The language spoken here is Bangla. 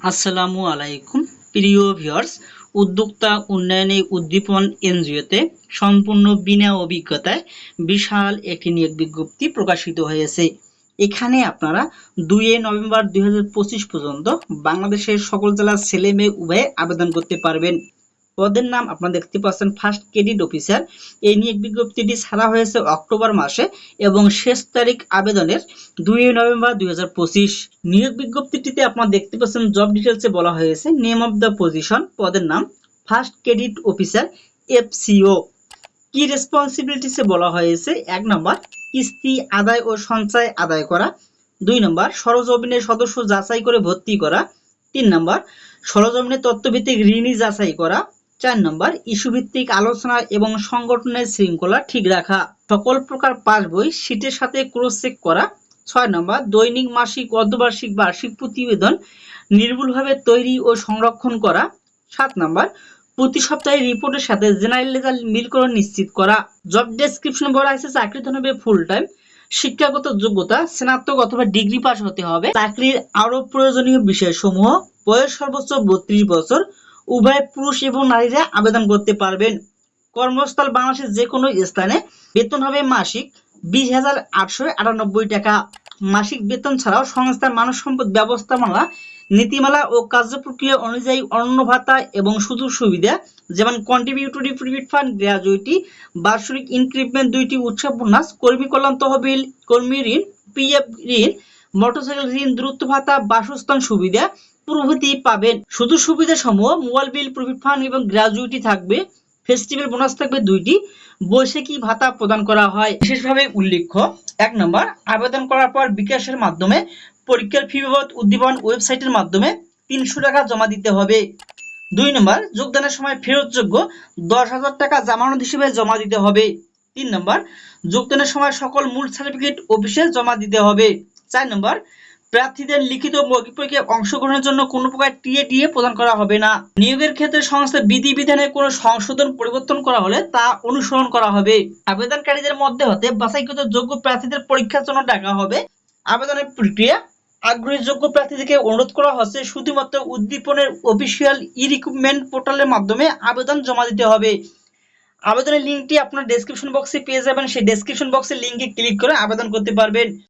আসসালামু আলাইকুম। প্রিয় ভিউয়ার্স, উদ্যোক্তা উন্নয়নে উদ্দীপন এনজিওতে সম্পূর্ণ বিনা অভিজ্ঞতায় বিশাল একটি নিয়োগ বিজ্ঞপ্তি প্রকাশিত হয়েছে। এখানে আপনারা দুই নভেম্বর দুই হাজার পঁচিশ পর্যন্ত বাংলাদেশের সকল জেলার ছেলে মেয়ে উভয়ে আবেদন করতে পারবেন। পদের নাম আপনারা দেখতে পাচ্ছেন ফার্স্ট ক্রেডিট অফিসার এই নিয়োগ বিজ্ঞপ্তিটি ছাড়া হয়েছে অক্টোবর মাসে এবং শেষ তারিখ আবেদনের দুই নভেম্বর দুই হাজার পঁচিশ। নিয়োগ বিজ্ঞপ্তিটিতে আপনারা দেখতে পাচ্ছেন জব ডিটেলসে বলা হয়েছে নেম অফ দ্য পজিশন পদের নাম ফার্স্ট ক্রেডিট অফিসার এফসিও কি রেসপন্সিবিলিটিসে বলা হয়েছে? এক নম্বর, কিস্তি আদায় ও সঞ্চয় আদায় করা। দুই নম্বর সরজমিনের সদস্য যাচাই করে ভর্তি করা। তিন নম্বর সরজমিনের তথ্যভিত্তিক ঋণই যাচাই করা। চার নম্বর ইস্যু ভিত্তিক আলোচনা এবং সংগঠনের শৃঙ্খলা ঠিক রাখা। সকল প্রকার পাস বই শীটের সাথে ক্রস চেক করা। ছয় নম্বর, দৈনিক, মাসিক, অর্ধবার্ষিক বার্ষিক প্রতিবেদন নির্ভুলভাবে তৈরি ও সংরক্ষণ করা। সাত নম্বর, প্রতি সপ্তাহে রিপোর্টের সাথে জেনারেল লেগাল মিলকরণ নিশ্চিত করা। জব ডেসক্রিপশন বলা হয়েছে চাকরিতে হবে ফুল টাইম শিক্ষাগত যোগ্যতা, স্নাতক অথবা ডিগ্রি পাস হতে হবে। চাকরির আরও প্রয়োজনীয় বিষয়সমূহ, বয়স সর্বোচ্চ বত্রিশ বছর। উভয় পুরুষ এবং নারীরা আবেদন করতে পারবেন। কর্মস্থল বাংলাদেশের যে কোনো স্থানে বেতন হবে মাসিক বিশ হাজার আটশো আটানব্বই টাকা। মাসিক বেতন ছাড়াও সংস্থার মানব সম্পদ ব্যবস্থাপনা, নীতিমালা ও কার্যপ্রক্রিয়া অনুযায়ী অন্য ভাতা এবং সুযোগ সুবিধা, যেমন কন্ট্রিবিউটরি প্রিভিট ফান্ড গ্র্যাজুইটি বার্ষিক ইনক্রিমেন্ট দুইটি উৎসব বোনাস কর্মী কল্যাণ তহবিল, কর্মী ঋণ পিএফ ঋণ মোটরসাইকেল ঋণ দূরত্ব ভাতা, বাসস্থান সুবিধা প্রভৃতি পাবেন। শুধু সুবিধা সমূহ মোবাইল বিল, প্রফিট ফান্ড এবং গ্র্যাজুইটি থাকবে। ফেস্টিভ্যাল বোনাস থাকবে দুইটি। বৈশাখী ভাতা প্রদান করা হয়। বিশেষভাবে উল্লেখ্য, এক নম্বর, আবেদন করার পর বিকাশের মাধ্যমে পরীক্ষার ফি বাবদ উদ্দীপন ওয়েবসাইটের মাধ্যমে তিনশো টাকা জমা দিতে হবে। দুই নম্বর, যোগদানের সময় ফেরতযোগ্য দশ হাজার টাকা জামানত হিসেবে জমা দিতে হবে। তিন নম্বর, যোগদানের সময় সকল মূল সার্টিফিকেট অফিসে জমা দিতে হবে। চার নম্বর প্রার্থীদের লিখিত মৌখিক পরীক্ষায় অংশগ্রহণের জন্য কোনো প্রকার টিএ ডিএ প্রদান করা হবে না। নিয়োগের ক্ষেত্রে সংস্থা বিধিবিধানে কোনো সংশোধন পরিবর্তন করা হলে তা অনুসরণ করা হবে। আবেদনকারীদের মধ্যে হতে বাছাইকৃত যোগ্য প্রার্থীদের পরীক্ষার জন্য ডাকা হবে। আবেদনের প্রক্রিয়া, আগ্রহী যোগ্য প্রার্থীদেরকে অনুরোধ করা হচ্ছে শুধুমাত্র উদ্দীপনের অফিসিয়াল ই রিক্রুটমেন্ট পোর্টালের মাধ্যমে আবেদন জমা দিতে হবে। আবেদনের লিঙ্কটি আপনার ডেসক্রিপশন বক্সে পেয়ে যাবেন। সেই ডেসক্রিপশন বক্সের লিঙ্কে ক্লিক করে আবেদন করতে পারবেন।